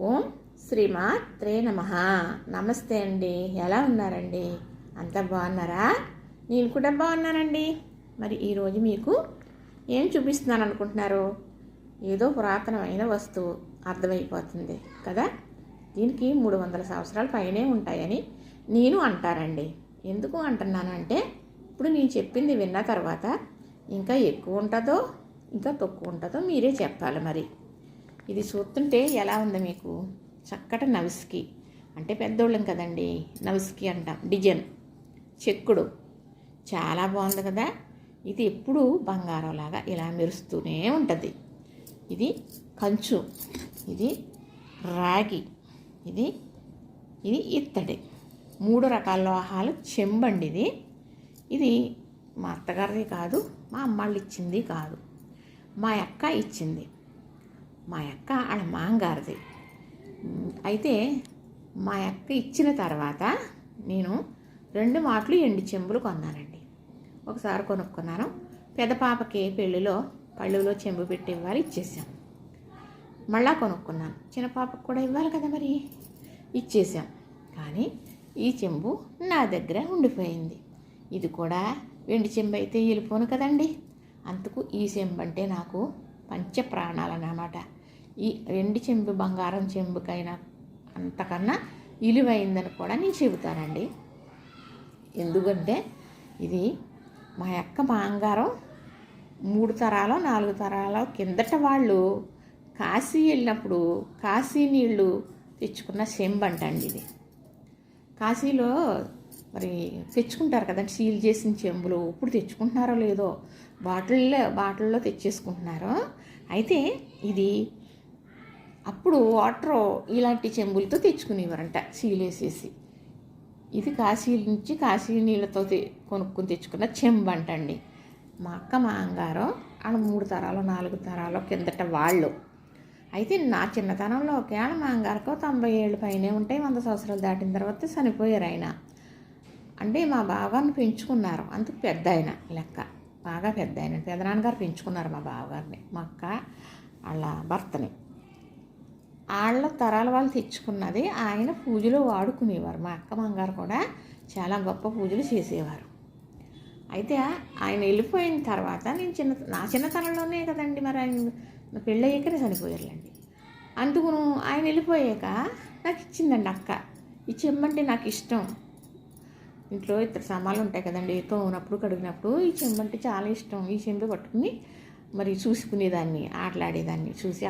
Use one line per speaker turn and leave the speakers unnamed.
ఓం శ్రీమాత్రే నమ. నమస్తే అండి. ఎలా ఉన్నారండి? అంతా బాగున్నారా? నేను కూడా బాగున్నానండి. మరి ఈరోజు మీకు ఏం చూపిస్తున్నాను అనుకుంటున్నారు? ఏదో పురాతనమైన వస్తువు అర్థమైపోతుంది కదా? దీనికి మూడు వందల సంవత్సరాల పైనే ఉంటాయని నేను అంటారండి ఎందుకు అంటున్నానంటే ఇప్పుడు నేను చెప్పింది విన్న తర్వాత ఇంకా ఎక్కువ ఉంటుందో ఇంకా తక్కువ ఉంటుందో మీరే చెప్పాలి మరి. ఇది చూస్తుంటే ఎలా ఉంది మీకు? చక్కటి నవిస్కి. అంటే పెద్దోళ్ళం కదండి. నవిస్కి అంటాం. డిజైన్. చెక్కుడు. చాలా బాగుంది కదా. ఇది ఎప్పుడు బంగారంలాగా ఇలా మెరుస్తూనే ఉంటుంది. ఇది కంచు. ఇది రాగి. ఇది ఇది ఇత్తడి. మూడు రకాల లోహాలు చెంబండి ఇది. ఇది మా అత్తగారిది కాదు మా అమ్మాళ్ళు ఇచ్చింది కాదు. మా అక్క ఇచ్చింది. మా అక్క వాళ్ళ మాంగారిది. అయితే మా అక్క ఇచ్చిన తర్వాత నేను రెండు మాటలు ఎండి చెంబులు కొన్నానండి. ఒకసారి కొనుక్కున్నాను. పెద్ద పాపకి పెళ్ళిలో పళ్ళులో చెంబు పెట్టి ఇవ్వాలి ఇచ్చేసాం మళ్ళా కొనుక్కున్నాను. చిన్న పాపకు కూడా ఇవ్వాలి కదా మరి? ఇచ్చేసాం కానీ ఈ చెంబు నా దగ్గర ఉండిపోయింది. ఇది కూడా వెండి చెంబు అయితే వెళ్ళిపోను కదండి. అందుకు ఈ చెంబు అంటే నాకు పంచ ప్రాణాలన్నమాట ఈ రెండు చెంబు బంగారం చెంబుకైనా అంతకన్నా విలువైందని కూడా నేను చెబుతానండి. ఎందుకంటే ఇది మా యొక్క బంగారం మూడు తరాలు నాలుగు తరాలో కిందట వాళ్ళు కాశీ వెళ్ళినప్పుడు కాశీ నీళ్ళు తెచ్చుకున్న చెంబు అండి ఇది. కాశీలో మరి తెచ్చుకుంటారు కదండి సీల్ చేసిన చెంబులు. ఇప్పుడు తెచ్చుకుంటున్నారో లేదో బాటిల్లో బాటిల్లో తెచ్చేసుకుంటున్నారు. అయితే ఇది అప్పుడు వాటర్ ఇలాంటి చెంబులతో తెచ్చుకునేవారంట సీలేసేసి ఇది కాశీ నుంచి కాశీ నీళ్ళతో కొనుక్కొని కొనుక్కుని తెచ్చుకున్న చెంబు అంటండి. మా అక్క మా అంగారు ఆడ మూడు తరాలు నాలుగు తరాలు కిందట వాళ్ళు. అయితే నా చిన్నతనంలో ఒకేళ మా అంగారికి తొంభై ఏళ్ళు పైనే ఉంటాయి వంద సంవత్సరాలు దాటిన తర్వాత చనిపోయారు ఆయన. అంటే మా బావగారిని పెంచుకున్నారు అందుకు పెద్ద ఆయన లెక్క. బాగా పెద్ద ఆయన. పెదనాన్నగారు పెంచుకున్నారు మా బావగారిని మా అక్క వాళ్ళ భర్తని. వాళ్ళ తరాల వాళ్ళు తెచ్చుకున్నది ఆయన పూజలో వాడుకునేవారు. మా అక్క మంగారు కూడా చాలా గొప్ప పూజలు చేసేవారు. అయితే ఆయన వెళ్ళిపోయిన తర్వాత నేను చిన్న నా చిన్నతనంలోనే కదండి మరి ఆయన పెళ్ళయ్యాకనే పెళ్ళి అయ్యాకనే చనిపోయారులేండి అందుకు ఆయన వెళ్ళిపోయాక నాకు ఇచ్చిందండి అక్క. ఈ నాకు ఇష్టం. ఇంట్లో ఇద్దరు సామాన్లు ఉంటాయి కదండి ఉన్నప్పుడు కడిగినప్పుడు ఈ చెంబంటే చాలా ఇష్టం. ఈ చెంబ పట్టుకుని మరి చూసుకునేదాన్ని ఆటలాడేదాన్ని చూసి